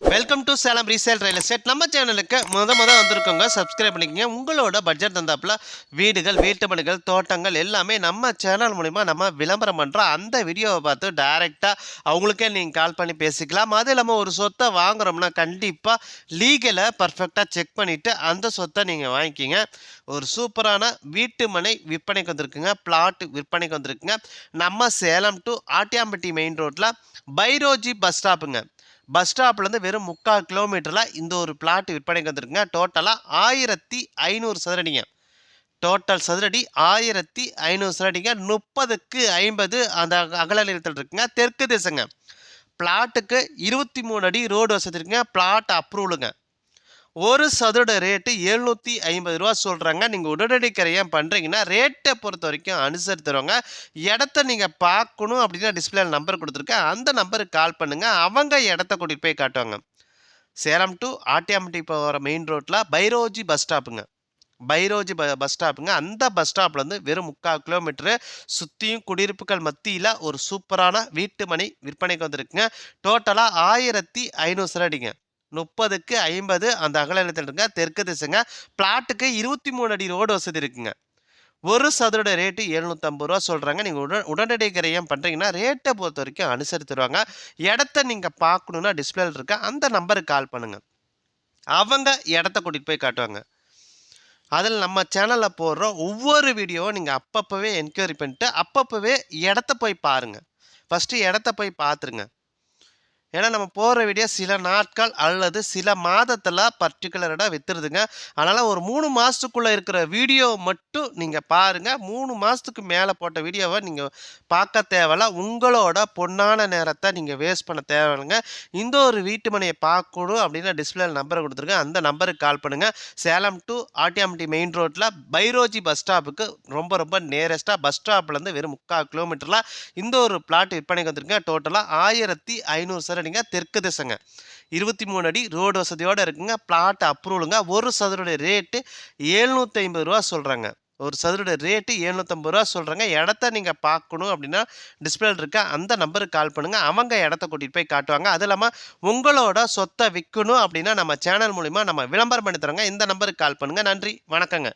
Welcome to Salem resale real estate நம்ம சேனலுக்கு முத முத வந்திருக்கோங்க சப்ஸ்கிரைப் பண்ணிக்கோங்க. உங்களோட பட்ஜெட் தந்தாப்புல வீடுகள் வீட்டு மனைகள் தோட்டங்கள் எல்லாமே நம்ம சேனல் மூலிமா நம்ம விளம்பரம் பண்ணுறோம் அந்த வீடியோவை பார்த்து டைரெக்டாக அவங்களுக்கே நீங்கள் கால் பண்ணி பேசிக்கலாம். அது இல்லாமல் ஒரு சொத்தை வாங்குறோம்னா கண்டிப்பாக லீகலை பர்ஃபெக்டாக செக் பண்ணிவிட்டு அந்த சொத்தை நீங்கள் வாங்கிக்கிங்க. ஒரு சூப்பரான வீட்டு மனை விற்பனைக்கு வந்திருக்குங்க. பிளாட் விற்பனைக்கு வந்திருக்குங்க. நம்ம சேலம் டு ஆட்டியாம்பட்டி மெயின் ரோட்டில் பைரோஜி பஸ் ஸ்டாப்புங்க பஸ் ஸ்டாப்லேருந்து வெறும் முக்கால் கிலோமீட்டரில் இந்த ஒரு பிளாட் விற்பனைக்கு வந்துருக்குங்க டோட்டலாக ஆயிரத்தி ஐநூறு சதுரடிங்க. டோட்டல் சதுரடி ஆயிரத்தி ஐநூறு சதுரடிங்க. முப்பதுக்கு ஐம்பது அந்த அகல நிலத்தில் இருக்குங்க. தெற்கு திசைங்க. பிளாட்டுக்கு இருபத்தி மூணு அடி ரோடு வசதி இருக்குங்க. பிளாட் அப்ரூவலுங்க ஒரு சதுர ரேட்டு எழுநூற்றி ஐம்பது ரூபா சொல்கிறாங்க நீங்கள் உடனடி கரையம் பண்ணுறீங்கன்னா ரேட்டை பொறுத்த வரைக்கும் அனுசரித்துருவாங்க இடத்த நீங்கள் பார்க்கணும் அப்படின்னா டிஸ்பிளேல நம்பர் கொடுத்துருக்கேன். அந்த நம்பருக்கு கால் பண்ணுங்கள் அவங்க இடத்த கூட்டிகிட்டு போய் காட்டுவாங்க. சேலம் டு ஆட்டியாம்பட்டி போகிற மெயின் ரோட்டில் பைரோஜி பஸ் ஸ்டாப்புங்க பைரோஜி ப பஸ் ஸ்டாப்புங்க அந்த பஸ் ஸ்டாப்லேருந்து வெறும் முக்கால் கிலோமீட்டரு சுற்றியும் குடியிருப்புகள் மத்தியில் ஒரு சூப்பரான வீட்டு மனை விற்பனைக்கு வந்திருக்குங்க. டோட்டலாக ஆயிரத்தி ஐநூறு சரடிங்க முப்பதுக்கு ஐம்பது அந்த அகல நிலத்தில் இருக்குங்க தெற்கு திசைங்க. பிளாட்டுக்கு இருபத்தி மூணு அடி ரோடு வசதி இருக்குங்க. ஒரு சதுரோட ரேட்டு எழுநூற்றம்பது ரூபா சொல்கிறாங்க நீங்கள் உடன் உடனடி கிரயம் பண்ணுறீங்கன்னா ரேட்டை பொறுத்த வரைக்கும் அனுசரித்துருவாங்க. இடத்த நீங்கள் பார்க்கணுன்னா டிஸ்பிளேல இருக்க அந்த நம்பருக்கு கால் பண்ணுங்கள் அவங்க இடத்த கூட்டிகிட்டு போய் காட்டுவாங்க. அதில் நம்ம சேனலில் போடுற ஒவ்வொரு வீடியோவும் நீங்கள் அப்பப்போவே என்கொயரி பண்ணிட்டு அப்பப்போவே இடத்த போய் பாருங்கள் ஃபஸ்ட்டு இடத்த போய் பார்த்துருங்க. ஏன்னா நம்ம போகிற வீடியோ சில நாட்கள் அல்லது சில மாதத்தில் பர்டிகுலராக விற்றுருதுங்க அதனால் ஒரு மூணு மாதத்துக்குள்ளே இருக்கிற வீடியோ மட்டும் நீங்கள் பாருங்கள் மூணு மாதத்துக்கு மேலே போட்ட வீடியோவை நீங்கள் பார்க்க தேவையில்ல. உங்களோட பொன்னான நேரத்தை நீங்கள் வேஸ்ட் பண்ண தேவையில்லைங்க. இந்த ஒரு வீட்டு மனையை பார்க்கணும் அப்படின்னா டிஸ்பிளே நம்பரை கொடுத்துருங்க அந்த நம்பருக்கு கால் பண்ணுங்கள் சேலம் டு ஆட்டியாமட்டி மெயின் ரோட்டில் பைரோஜி பஸ் ஸ்டாப்புக்கு ரொம்ப ரொம்ப நேரஸ்ட்டாக பஸ் ஸ்டாப்லேருந்து வெறும் முக்கால் கிலோமீட்டரில் இந்த ஒரு பிளாட் விற்பனைக்கு வந்துருங்க டோட்டலாக ஆயிரத்தி ஐநூறு சதுரடிங்க தெற்கு திசைங்க. இருபத்தி மூணு அடி ரோடு வசதியோடு இருக்குங்க. பிளாட் அப்ரூவலுங்க ஒரு சதுரோட ரேட்டு எழுநூற்றி ஐம்பது ரூபா சொல்கிறாங்க ஒரு சதுரோட ரேட்டு எழுநூற்றம்பது ரூபா சொல்கிறாங்க இடத்த நீங்கள் பார்க்கணும் அப்படின்னா டிஸ்பிளே இருக்க அந்த நம்பருக்கு கால் பண்ணுங்கள் அவங்க இடத்த கூட்டிகிட்டு போய் காட்டுவாங்க. அது இல்லாமல் உங்களோட சொத்தை விற்கணும் அப்படின்னா நம்ம சேனல் மூலிமா நம்ம விளம்பரம் பண்ணி தரோங்க. இந்த நம்பருக்கு கால் பண்ணுங்கள் நன்றி. வணக்கங்க.